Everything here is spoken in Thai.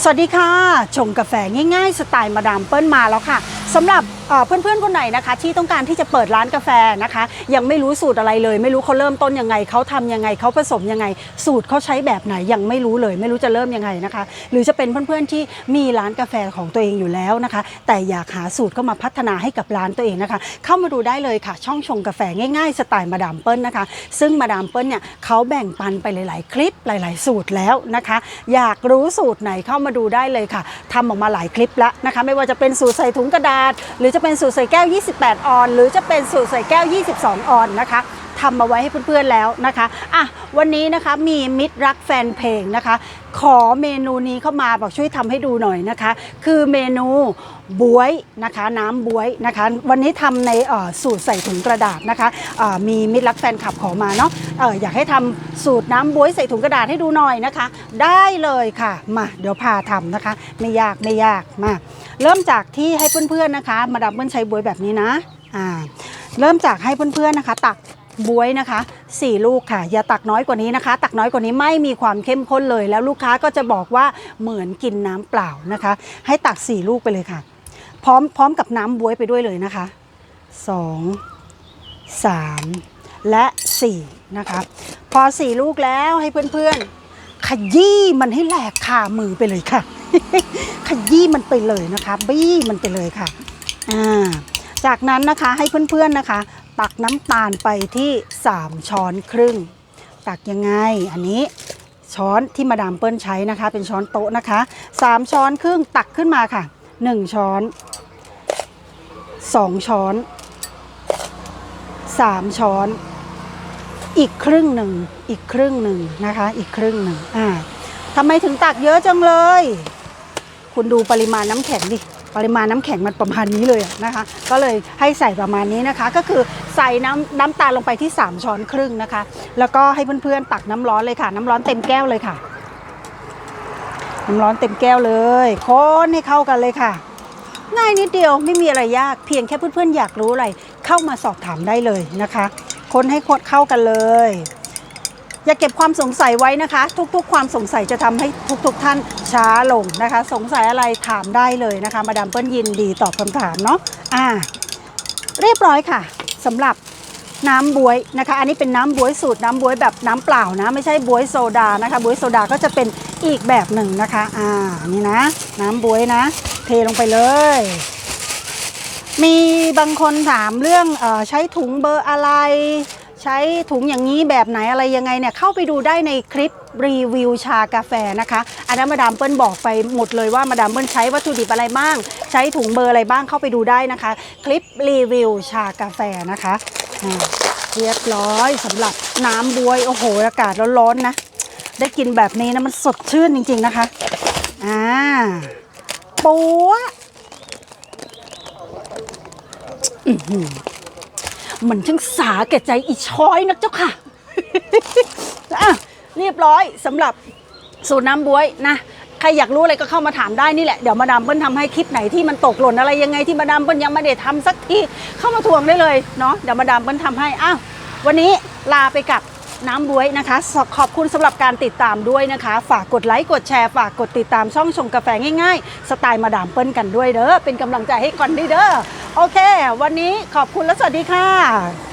สวัสดีค่ะ ชงกาแฟง่ายๆ สไตล์มาดามเปิ้ลมาแล้วค่ะสำหรับ เพื่อนๆคนไหนนะคะ ที่ต้องการที่จะเปิดร้านกาแฟนะคะ ยังไม่รู้สูตรอะไรเลย ไม่รู้เขาเริ่มต้นยังไงเขาทำยังไงเขาผสมยังไง สูตรเขาใช้แบบไหนยังไม่รู้เลย ไม่รู้จะเริ่มยังไงนะคะ หรือจะเป็นเพื่อนๆที่มีร้านกาแฟของตัวเองอยู่แล้วนะคะ แต่อยากหาสูตรเข้ามาพัฒนาให้กับร้านตัวเองนะคะ เข้ามาดูได้เลยค่ะ ช่องชงกาแฟง่ายๆสไตล์มาดามเปิ้ลนะคะ ซึ่งมาดามเปิ้ลเนี่ยเขาแบ่งปันไปหลาย ๆ คลิปหลาย ๆ สูตรแล้วนะคะ อยากรู้สูตรไหนเข้ามาดูได้เลยค่ะทำออกมาหลายคลิปแล้วนะคะ ไม่ว่าจะเป็นสูตรใส่ถุงกระดาษ หรือจะเป็นสูตรใส่แก้ว 28 ออน หรือจะเป็นสูตรใส่แก้ว 22 ออนนะคะทำมาไว้ให้เพื่อนๆแล้วนะคะอะวันนี้นะคะมีมิตรรักแฟนเพลงนะคะ ขอเมนูนี้เข้ามาบอกช่วยทำให้ดูหน่อยนะคะ คือเมนูบวยนะคะน้ำบวยนะคะ วันนี้ทำในสูตรใส่ถุงกระดาษนะคะมีมิตรรักแฟนคลับขอมาเนาะอออยากให้ทำสูตรน้ำบวยใส่ถุงกระดาษให้ดูหน่อยนะคะ ได้เลยค่ะมาเดี๋ยวพาทำนะคะ ไม่ยากไม่ยากมา เริ่มจากที่ให้เพื่อนๆนะคะ มาดับเบิลใช้บวยแบบนี้นะอ่าเริ่มจากให้เพื่อนๆนะคะ ตักบวยนะคะ 4 ลูกค่ะ อย่าตักน้อยกว่านี้นะคะ ตักน้อยกว่านี้ไม่มีความเข้มข้นเลย แล้วลูกค้าก็จะบอกว่าเหมือนกินน้ำเปล่านะคะ ให้ตัก 4 ลูกไปเลยค่ะ พร้อมพร้อมกับน้ำบวยไปด้วยเลยนะคะ 2 3 และ 4 นะคะ พอ 4 ลูกแล้วให้เพื่อนๆขยี้มันให้แหลกคามือไปเลยค่ะ ขยี้มันไปเลยนะคะบี้มันไปเลยค่ะอ่าจากนั้นนะคะให้เพื่อนๆนะคะ ตักน้ำตาลไปที่ 3 ช้อนครึ่ง ตักยังไงอันนี้ช้อนที่มาดามเปิ้ลใช้นะคะ เป็นช้อนโต๊ะนะคะ 3 ช้อนครึ่งตักขึ้นมาค่ะ 1 ช้อน 2 ช้อน 3 ช้อน อีกครึ่งหนึ่งอีกครึ่งหนึ่งนะคะ อีกครึ่งหนึ่งอ่าทำไมถึงตักเยอะจังเลย คุณดูปริมาณน้ำแข็งดิปริมาณน้ำแข็งมันประมาณนี้เลยนะคะ ก็เลยให้ใส่ประมาณนี้นะคะ ก็คือใส่น้ำน้ำตาลลงไปที่ 3 ช้อนครึ่งนะคะ แล้วก็ให้เพื่อนๆตักน้ำร้อนเลยค่ะ น้ำร้อนเต็มแก้วเลยค่ะ น้ำร้อนเต็มแก้วเลยคนให้เข้ากันเลยค่ะ ง่ายนิดเดียวไม่มีอะไรยากเพียงแค่เพื่อนๆอยากรู้อะไรเข้ามาสอบถามได้เลยนะคะ คนให้คตรเข้ากันเลย อย่าเก็บความสงสัยไว้นะคะ ทุกๆ ความสงสัยจะทำให้ทุกๆ ท่านช้าลงนะคะ สงสัยอะไรถามได้เลยนะคะ มาดามเปิ้ลยินดีตอบคำถามเนาะอ่า เรียบร้อยค่ะสำหรับน้ำบวยนะคะ อันนี้เป็นน้ำบวยสูตรน้ำบวยแบบน้ำเปล่านะ ไม่ใช่บวยโซดานะคะบวยโซดาก็จะเป็นอีกแบบหนึ่งนะคะ อ่า นี่นะ น้ำบวยนะ เทลงไปเลย มีบางคนถามเรื่องเออใช้ถุงเบอร์อะไร ใช้ถุงอย่างนี้แบบไหนอะไรยังไงเนี่ยเข้าไปดูได้ในคลิปรีวิวชากาแฟนะคะ อันนั้นมาดามเปิ้ลบอกไปหมดเลยว่ามาดามเปิ้ลใช้วัตถุดิบอะไรบ้าง ใช้ถุงเบอร์อะไรบ้างเข้าไปดูได้นะคะ คลิปรีวิวชากาแฟนะคะอ่าเรียบร้อยสำหรับน้ำบวยโอ้โหอากาศร้อนๆนะ ได้กินแบบนี้นะมันสดชื่นจริง ๆนะคะอ่าปัว มันช่างสาแก่ใจอีช้อยนักเจ้าค่ะ อะเรียบร้อยสำหรับสูตรน้ำบวยนะ ใครอยากรู้อะไรก็เข้ามาถามได้นี่แหละ เดี๋ยวมาดามเปิ้ลทำให้คลิปไหนที่มันตกหล่นอะไรยังไงที่มาดามเปิ้ลยังไม่ได้ทำสักทีเข้ามาทวงได้เลยเนาะเดี๋ยวมาดามเปิ้ลทำให้อ้าววันนี้ลาไปกับน้ำบวยนะคะ ขอบคุณสำหรับการติดตามด้วยนะคะ ฝากกดไลค์กดแชร์ฝากกดติดตามช่องชงกาแฟง่ายๆ สไตล์มาดามเปิ้ลกันด้วยเด้อเป็นกำลังใจให้ก่อนด้วยเด้อ โอเค วันนี้ขอบคุณและสวัสดีค่ะ